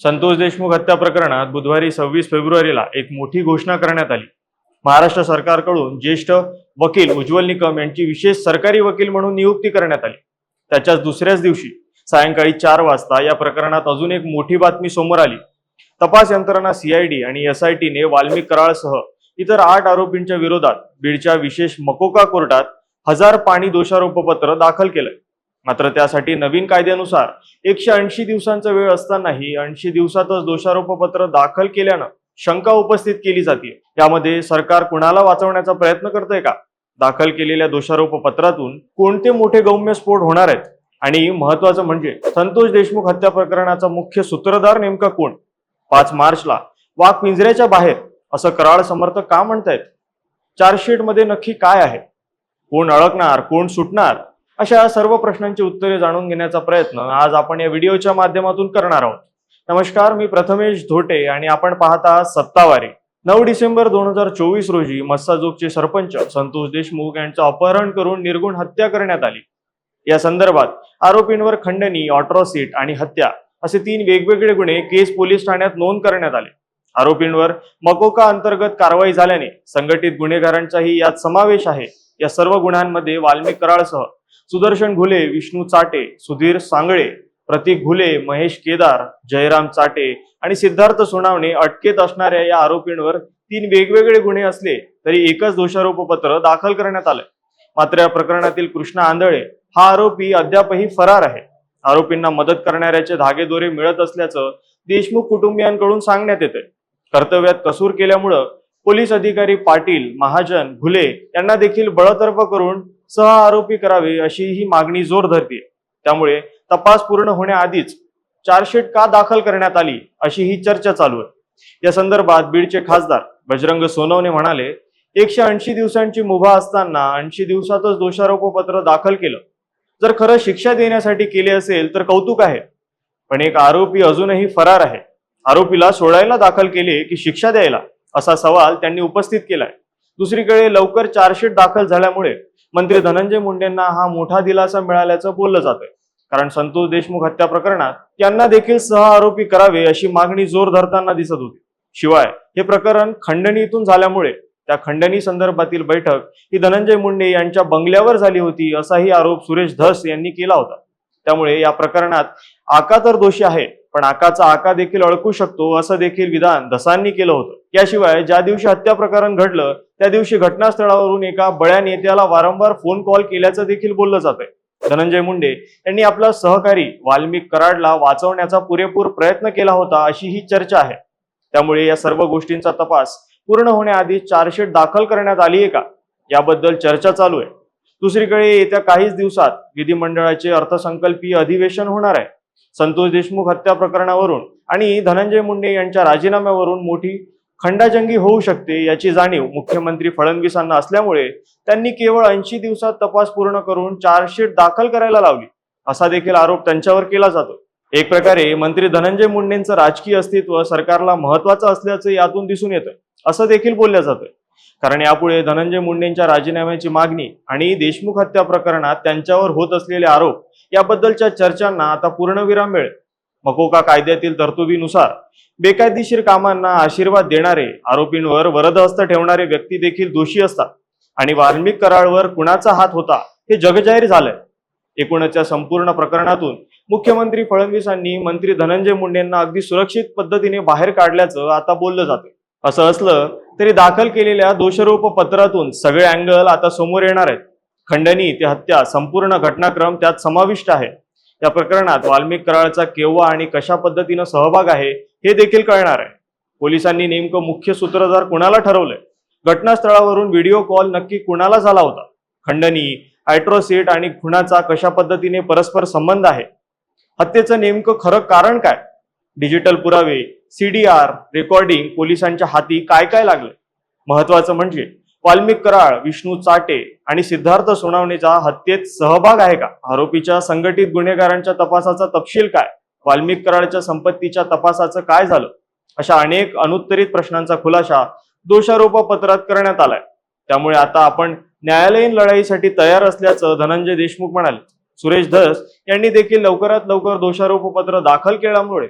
संतोष देशमुख हत्या प्रकरणात बुधवारी सव्वीस फेब्रुवारीला एक मोठी घोषणा करण्यात आली. महाराष्ट्र सरकारकडून ज्येष्ठ वकील उज्ज्वल निकम यांची विशेष सरकारी वकील म्हणून नियुक्ती करण्यात आली. त्याच्याच दुसऱ्याच दिवशी सायंकाळी चार वाजता या प्रकरणात अजून एक मोठी बातमी समोर आली. तपास यंत्रणा सीआयडी आणि एसआयटीने वाल्मिक कराळसह इतर आठ आरोपींच्या विरोधात बीडच्या विशेष मकोका कोर्टात हजार पाणी दोषारोपपत्र दाखल केलंय. मात्र त्यासाठी नवीन कायद्यानुसार एकशे ऐंशी दिवसांचा वेळ असतानाही ऐंशी दिवसातच दोषारोपपत्र दाखल केल्यानं शंका उपस्थित केली जाते यामध्ये सरकार कुणाला वाचवण्याचा प्रयत्न करतंय का? दाखल केलेल्या दोषारोपपत्रातून कोणते मोठे गौम्य स्फोट होणार आहेत? आणि महत्वाचं म्हणजे संतोष देशमुख हत्या प्रकरणाचा मुख्य सूत्रधार नेमका कोण? पाच मार्चला वाघ पिंजऱ्याच्या बाहेर असं कराळ समर्थक का म्हणतायत? चार्जशीटमध्ये नक्की काय आहे? कोण अडकणार कोण सुटणार? अशा सर्व प्रश्नांची उत्तरे जाणून घेण्याचा प्रयत्न आज आपण या व्हिडिओच्या माध्यमातून करणार आहोत. नमस्कार मी प्रथमेश धोटे आणि आपण पाहता सत्तावारी. नऊ डिसेंबर दोन हजार चोवीस रोजी मस्साजोगचे सरपंच संतोष देशमुख यांचं अपहरण करून निर्गुण हत्या करण्यात आली. या संदर्भात आरोपींवर खंडणी ऑट्रॉसिट आणि हत्या असे तीन वेगवेगळे गुन्हे केस पोलीस ठाण्यात नोंद करण्यात आले. आरोपींवर मकोका अंतर्गत कारवाई झाल्याने संघटित गुन्हेगारांचाही यात समावेश आहे. या सर्व गुन्ह्यांमध्ये वाल्मिक कराळसह सुदर्शन घुले विष्णू चाटे सुधीर सांगळे प्रतीक घुले महेश केदार जयराम चाटे आणि सिद्धार्थ सोनावणे अटकेत असणाऱ्या या आरोपींवर तीन वेगवेगळे गुन्हे असले तरी एकच दोषारोपपत्र दाखल करण्यात आलंय. मात्र या प्रकरणातील कृष्णा आंधळे हा आरोपी अद्यापही फरार आहे. आरोपींना मदत करणाऱ्याचे धागेदोरे मिळत असल्याचं देशमुख कुटुंबियांकडून सांगण्यात येते कर्तव्यात कसूर केल्यामुळं पोलीस अधिकारी पाटील महाजन घुले यांना देखील बळतर्फ करून सह आरोपी करावे अशी ही मागणी जोर धरते त्यामुळे तपास पूर्ण होण्याआधीच चार्जशीट का दाखल करण्यात आली अशी ही चर्चा चालू आहे. या संदर्भात बीडचे खासदार बजरंग सोनवणे म्हणाले एकशे ऐंशी दिवसांची मुभा असताना ऐंशी दिवसातच दोषारोपपत्र दाखल केलं. जर खरं शिक्षा देण्यासाठी केले असेल तर कौतुक आहे. पण एक आरोपी अजूनही फरार आहे. आरोपीला सोडायला दाखल केले की शिक्षा द्यायला असा सवाल त्यांनी उपस्थित केलाय. दुसरीकडे लवकर चार्जशीट दाखल झाल्यामुळे मंत्री धनंजय मुंडेंना हा मोठा दिलासा मिळाल्याचं बोललं जातंय. कारण संतोष देशमुख हत्या प्रकरणात यांना देखील सह आरोपी करावे अशी मागणी जोर धरताना दिसत होती. शिवाय हे प्रकरण खंडणीतून झाल्यामुळे त्या खंडणी संदर्भातील बैठक ही धनंजय मुंडे यांच्या बंगल्यावर झाली होती असाही आरोप सुरेश धस यांनी केला होता. त्यामुळे या प्रकरणात आका तर दोषी आहे पण आकाचा आका देखील अडकू शकतो असं देखील विधान धसांनी केलं होतं. याशिवाय ज्या दिवशी हत्या प्रकरण घडलं त्या दिवशी घटनास्थळावरून एका बळ्या नेत्याला वारंवार फोन कॉल केल्याचं देखील बोललं जात आहे धनंजय मुंडे यांनी आपला सहकारी वाल्मिक कराडला वाचवण्याचा पुरेपूर प्रयत्न केला होता अशी ही चर्चा आहे. त्यामुळे या सर्व गोष्टींचा तपास पूर्ण होण्याआधी चार्जशीट दाखल करण्यात आली आहे का? याबद्दल चर्चा चालू आहे. दुसरीकडे येत्या काहीच दिवसात विधिमंडळाचे अर्थसंकल्पीय अधिवेशन होणार आहे. संतोष देशमुख हत्या प्रकरणावरून आणि धनंजय मुंडे यांच्या राजीनाम्यावरून मोठी खंडाजंगी होऊ शकते याची जाणीव मुख्यमंत्री फडणवीसांना असल्यामुळे त्यांनी केवळ ऐंशी दिवसात तपास पूर्ण करून चार्जशीट दाखल करायला लावली. असा देखील आरोप त्यांच्यावर केला जातो. एक प्रकारे मंत्री धनंजय मुंडेंचं राजकीय अस्तित्व सरकारला महत्वाचं असल्याचं यातून दिसून येतं. असं देखील बोललं जातंय. कारण यापुढे धनंजय मुंडेंच्या राजीनाम्याची मागणी आणि देशमुख हत्या प्रकरणात त्यांच्यावर होत असलेले आरोप याबद्दलच्या चर्चांना आता पूर्णविराम मिळेल. मकोका कायद्यातील तरतुदीनुसार बेकायदेशीर कामांना आशीर्वाद देणारे आरोपींवर वरदहस्त ठेवणारे व्यक्ती देखील दोषी असतात आणि वाल्मिक कराळवर कुणाचा हात होता हे जगजाहीर झालंय. एकूणच या संपूर्ण प्रकरणातून मुख्यमंत्री फडणवीसांनी मंत्री धनंजय मुंडेंना अगदी सुरक्षित पद्धतीने बाहेर काढल्याचं आता बोललं जातं असं असलं तरी दाखल केलेल्या दोषारोप पत्रातून सगळे अँगल आता समोर येणार आहेत. खंडणी ते हत्या संपूर्ण घटनाक्रम त्यात समाविष्ट आहे. या प्रकरणात वाल्मिक कराळचा केव्हा आणि कशा पद्धतीनं सहभाग आहे हे देखील कळणार आहे. पोलिसांनी नेमकं मुख्य सूत्रधार कुणाला ठरवलंय? घटनास्थळावरून व्हिडिओ कॉल नक्की कुणाला झाला होता? खंडणी हायड्रोसीट आणि खुणाचा कशा पद्धतीने परस्पर संबंध आहे? हत्येचं नेमकं खरं कारण काय? डिजिटल पुरावे सीडीआर रेकॉर्डिंग पोलिसांच्या हाती काय काय लागले? महत्वाचं म्हणजे वाल्मिक कराळ विष्णू चाटे आणि सिद्धार्थ सोनावणेचा हत्येत सहभाग आहे का? आरोपीच्या संघटित गुन्हेगारांच्या तपासाचा तपशील काय? वाल्मिक कराळच्या संपत्तीच्या तपासाचं काय झालं? अशा अनेक अनुत्तरित प्रश्नांचा खुलासा दोषारोप पत्रात करण्यात आलाय. त्यामुळे आता आपण न्यायालयीन लढाईसाठी तयार असल्याचं धनंजय देशमुख म्हणाले. सुरेश धस यांनी देखील लवकरात लवकर दोषारोप पत्र दाखल केल्यामुळे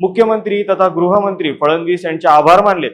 मुख्यमंत्री तथा गृहमंत्री फडणवीस यांचे आभार मानलेत.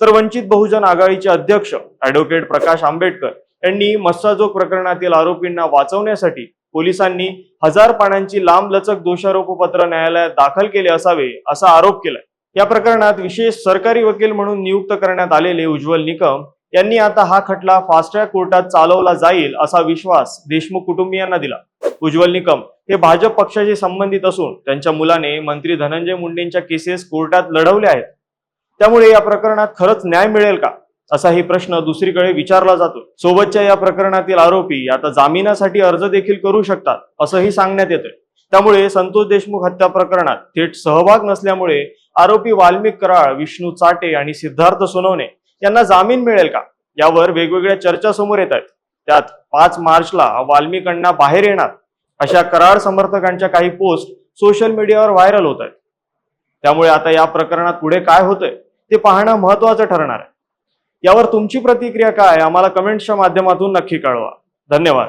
तर वंचित बहुजन आघाडीचे अध्यक्ष ऍडव्होकेट प्रकाश आंबेडकर यांनी मस्साजोग प्रकरणातील आरोपींना वाचवण्यासाठी पोलिसांनी हजार पानांची लांब लचक दोषारोपपत्र न्यायालयात दाखल केले असावे असा आरोप केलाय. या प्रकरणात विशेष सरकारी वकील म्हणून नियुक्त करण्यात आलेले उज्ज्वल निकम यांनी आता हा खटला फास्ट ट्रॅक कोर्टात चालवला जाईल असा विश्वास देशमुख कुटुंबियांना दिला. उज्ज्वल निकम हे भाजप पक्षाशी संबंधित असून त्यांच्या मुलाने मंत्री धनंजय मुंडेंच्या केसेस कोर्टात लढवल्या आहेत. त्यामुळे या प्रकरणात खरंच न्याय मिळेल का? असाही प्रश्न दुसरीकडे विचारला जातो. सोबतच्या या प्रकरणातील आरोपी आता जामिनासाठी अर्ज देखील करू शकतात असंही सांगण्यात येतंय. त्यामुळे संतोष देशमुख हत्या प्रकरणात थेट सहभाग नसल्यामुळे आरोपी वाल्मिक कराळ विष्णू चाटे आणि सिद्धार्थ सोनवणे यांना जामीन मिळेल का? यावर वेगवेगळ्या चर्चा समोर येत आहेत. त्यात पाच मार्चला वाल्मिकांना बाहेर येणार. अशा करार समर्थकांच्या काही पोस्ट सोशल मीडियावर व्हायरल होत आहेत. त्यामुळे आता या प्रकरणात पुढे काय होतंय ते पाहणं महत्वाचं ठरणार आहे. यावर तुमची प्रतिक्रिया काय आम्हाला कमेंट्सच्या माध्यमातून नक्की कळवा. धन्यवाद.